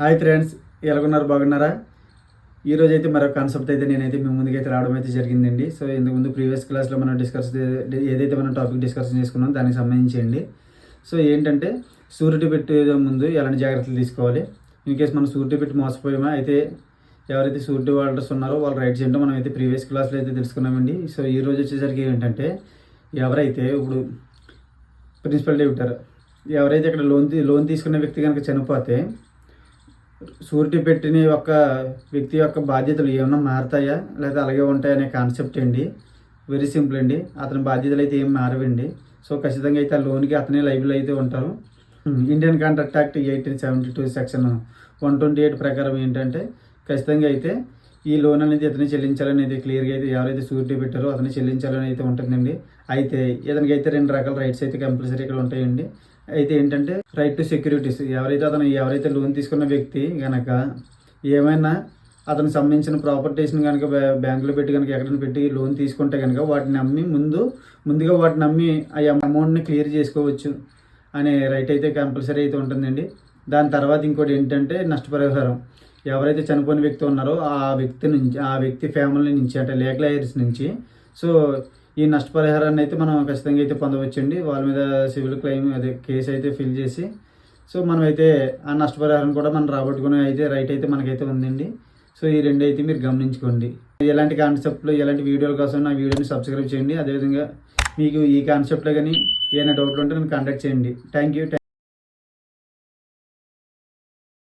Hi friends ఎలాగున్నారు? బాగున్నారా? ఈ అయితే మరో కాన్సెప్ట్ అయితే నేనైతే మీ ముందుకైతే రావడం అయితే జరిగిందండి. సో ఇంతకు ముందు ప్రీవియస్ క్లాస్లో మనం డిస్కస్ ఏదైతే మనం టాపిక్ డిస్కషన్ చేసుకున్నాం దానికి సంబంధించండి సో ఏంటంటే సూరిటీ పెట్టే ముందు ఎలాంటి జాగ్రత్తలు తీసుకోవాలి? ఇన్ కేస్ మనం సూరిటీ పెట్టి మోసపోయామా? అయితే ఎవరైతే సూరిటీ వాడర్స్ ఉన్నారో వాళ్ళు రైట్స్ ఏంటో మనం అయితే ప్రీవియస్ క్లాస్లో అయితే తెలుసుకున్నామండి. సో ఈ రోజు వచ్చేసరికి ఏంటంటే ఎవరైతే ఇప్పుడు ప్రిన్సిపల్ డెబిటర్ ఎవరైతే ఇక్కడ లోన్ తీ- లోన్ తీసుకున్న వ్యక్తి కనుక చనిపోతే షూరిటీ పెట్టిన యొక్క వ్యక్తి యొక్క బాధ్యతలు ఏమైనా మారుతాయా? లేదా అలాగే ఉంటాయనే కాన్సెప్ట్ అండి. వెరీ సింపుల్ అండి. అతని బాధ్యతలు అయితే ఏం మారవండి. సో ఖచ్చితంగా అయితే ఆ లోన్కి అతనే లైబుల్ అయితే ఉంటారు. Indian contract act eighteen seventy two section one twenty eight ప్రకారం ఏంటంటే ఖచ్చితంగా అయితే ఈ లోన్ అనేది ఇతను చెల్లించాలని అయితే క్లియర్గా అయితే ఎవరైతే షూరిటీ పెట్టారో అతని చెల్లించాలని అయితే ఉంటుందండి. అయితే ఇతనికి అయితే రెండు రకాల రైట్స్ అయితే కంపల్సరీ ఇక్కడ ఉంటాయండి. అయితే ఏంటంటే రైట్ టు సెక్యూరిటీస్ ఎవరైతే అతను ఎవరైతే లోన్ తీసుకున్న వ్యక్తి గనక ఏమైనా అతనికి సంబంధించిన ప్రాపర్టీస్ని కనుక బ్యాంకులో పెట్టి కనుక ఎక్కడైనా పెట్టి లోన్ తీసుకుంటే కనుక వాటిని అమ్మి ముందు ముందుగా వాటిని అమ్మి ఆ అమౌంట్ని క్లియర్ చేసుకోవచ్చు అనే రైట్ అయితే కంపల్సరీ అయితే ఉంటుందండి. దాని తర్వాత ఇంకోటి ఏంటంటే నష్టపరిహారం. ఎవరైతే చనిపోయిన వ్యక్తి ఉన్నారో ఆ వ్యక్తి నుంచి ఆ వ్యక్తి ఫ్యామిలీ నుంచి అంటే లేక్ ఐర్స్ నుంచి సో ఈ నష్టపరిహారాన్ని అయితే మనం ఖచ్చితంగా అయితే పొందవచ్చండి. వాళ్ళ మీద సివిల్ క్లెయిమ్ అదే కేసు అయితే ఫిల్ చేసి సో మనమైతే ఆ నష్టపరిహారం కూడా మనం రాబట్టుకునే అయితే రైట్ అయితే మనకైతే ఉందండి. సో ఈ రెండు అయితే మీరు గమనించుకోండి. ఎలాంటి కాన్సెప్ట్లో ఎలాంటి వీడియోల కోసం నా వీడియోని సబ్స్క్రైబ్ చేయండి. అదేవిధంగా మీకు ఈ కాన్సెప్ట్లో కానీ ఏమైనా డౌట్లు ఉంటే నన్ను కాంటాక్ట్ చేయండి. Thank you